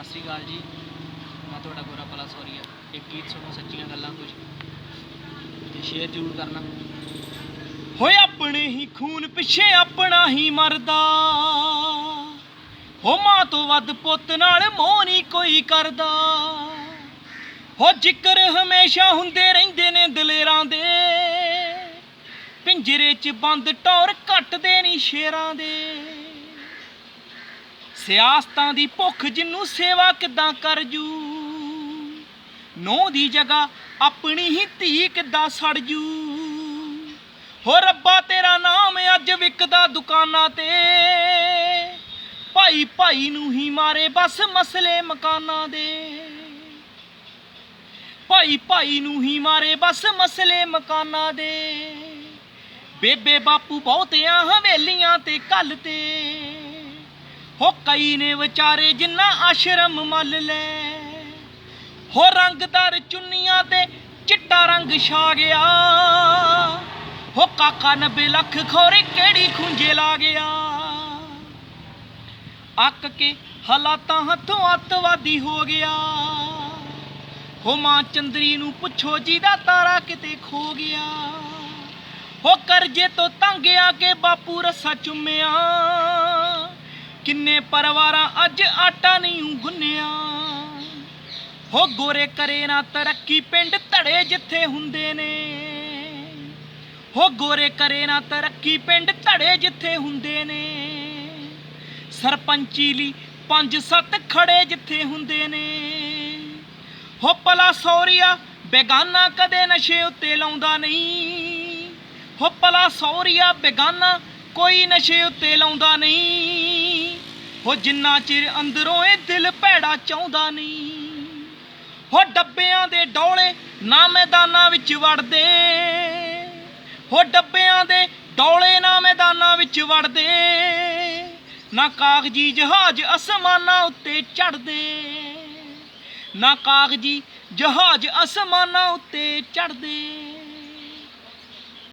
ਸਤਿ ਸ੍ਰੀ ਅਕਾਲ ਜੀ। ਮੈਂ ਤੁਹਾਡਾ ਗੋਰਾ ਪਲਾ ਸੌਰੀਆ ਇੱਕ ਗੀਤ ਸੁਣੋ, ਸੱਚੀਆਂ ਗੱਲਾਂ ਕੁਝ। ਤੇ ਸ਼ੇਅਰ ਜ਼ਰੂਰ ਕਰਨਾ। ਹੋਏ ਆਪਣੇ ਹੀ ਖੂਨ ਪਿੱਛੇ ਆਪਣਾ ਹੀ ਮਰਦਾ। ਹੋ ਮਾਂ ਤੋਂ ਵੱਧ ਪੁੱਤ ਨਾਲ ਮੋਹ ਨਹੀਂ ਕੋਈ ਕਰਦਾ। ਹੋ ਜ਼ਿਕਰ ਹਮੇਸ਼ਾ ਹੁੰਦੇ ਰਹਿੰਦੇ ਨੇ ਦਲੇਰਾਂ ਦੇ। ਪਿੰਜਰੇ 'ਚ ਬੰਦ ਟੌਰ ਕੱਟਦੇ ਨਹੀਂ ਸ਼ੇਰਾਂ ਦੇ। ਸਿਆਸਤਾਂ ਦੀ ਭੁੱਖ ਜਿੰਨੂੰ ਸੇਵਾ ਕਿੱਦਾਂ ਕਰ ਜੂ? ਨੋ ਦੀ ਜਗ੍ਹਾ ਆਪਣੀ ਹੀ ਧੀ ਕਿੱਦਾਂ ਸੜ ਜੂ? ਹੋ ਰੱਬਾ, ਤੇਰਾ ਨਾਮ ਅੱਜ ਵਿਕਦਾ ਦੁਕਾਨਾਂ ਤੇ। ਭਾਈ ਭਾਈ ਨੂੰ ਹੀ ਮਾਰੇ ਬਸ ਮਸਲੇ ਮਕਾਨਾਂ ਦੇ। ਭਾਈ ਭਾਈ ਨੂੰ ਹੀ ਮਾਰੇ ਬਸ ਮਸਲੇ ਮਕਾਨਾਂ ਦੇ। ਬੇਬੇ ਬਾਪੂ ਬਹੁਤਿਆਂ ਹਵੇਲੀਆਂ ਤੇ ਕੱਲ ਤੇ। ਹੋ ਕਈ ਨੇ ਵਿਚਾਰੇ ਜਿੰਨਾ ਆਸ਼ਰਮ ਮੱਲ ਲੈ। ਹੋ ਰੰਗਦਾਰ ਚੁੰਨੀਆਂ ਤੇ ਚਿੱਟਾ ਰੰਗ ਛਾ ਗਿਆ। ਹੋ ਕਾਕਾ 90 ਲੱਖ ਖੋਰੇ ਕਿਹੜੀ ਖੁੰਝੇ ਲਾ ਗਿਆ। ਅੱਕ ਕੇ ਹਾਲਾਤਾਂ ਹੱਥੋਂ ਅੱਤਵਾਦੀ ਹੋ ਗਿਆ। ਹੋ ਮਾਂ ਚੰਦਰੀ ਨੂੰ ਪੁੱਛੋ ਜਿਹਦਾ ਤਾਰਾ ਕਿਤੇ ਖੋ ਗਿਆ। ਹੋ ਕਰਜੇ ਤੋਂ ਤੰਗ ਆ ਕੇ ਬਾਪੂ ਰੱਸਾ ਚੁੰਮਿਆ। ਕਿੰਨੇ ਪਰਿਵਾਰਾਂ ਅੱਜ ਆਟਾ ਨਹੀਂ ਊਂ ਗੁੰਨਿਆ। ਹੋ ਗੋਰੇ ਕਰੇ ਨਾ ਤਰੱਕੀ ਪਿੰਡ ਧੜੇ ਜਿੱਥੇ ਹੁੰਦੇ ਨੇ। ਹੋ ਗੋਰੇ ਕਰੇ ਨਾ ਤਰੱਕੀ ਪਿੰਡ ਧੜੇ ਜਿੱਥੇ ਹੁੰਦੇ ਨੇ। ਸਰਪੰਚੀ ਲਈ ਪੰਜ ਸੱਤ ਖੜੇ ਜਿੱਥੇ ਹੁੰਦੇ ਨੇ। ਹੋ ਪਲਾ ਸੌਰੀਆ ਬੇਗਾਨਾ ਕਦੇ ਨਸ਼ੇ ਉੱਤੇ ਲਾਉਂਦਾ ਨਹੀਂ। ਹੋ ਪਲਾ ਸੌਰੀਆ ਬੇਗਾਨਾ ਕੋਈ ਨਸ਼ੇ ਉੱਤੇ ਲਾਉਂਦਾ ਨਹੀਂ। ਹੋ ਜਿੰਨਾ ਚਿਰ ਅੰਦਰੋਂ ਇਹ ਦਿਲ ਭੈੜਾ ਚਾਹੁੰਦਾ ਨਹੀਂ, ਹੋ ਡੱਬਿਆਂ ਦੇ ਡੋਲੇ ਨਾ ਮੈਦਾਨਾਂ ਵਿੱਚ ਵੜਦੇ, ਹੋ ਡੱਬਿਆਂ ਦੇ ਡੋਲੇ ਨਾ ਮੈਦਾਨਾਂ ਵਿੱਚ ਵੜਦੇ, ਨਾ ਕਾਗਜੀ ਜਹਾਜ਼ ਅਸਮਾਨਾਂ ਉੱਤੇ ਚੜਦੇ ਨਾ ਕਾਗਜੀ ਜਹਾਜ਼ ਅਸਮਾਨਾਂ ਉੱਤੇ ਚੜਦੇ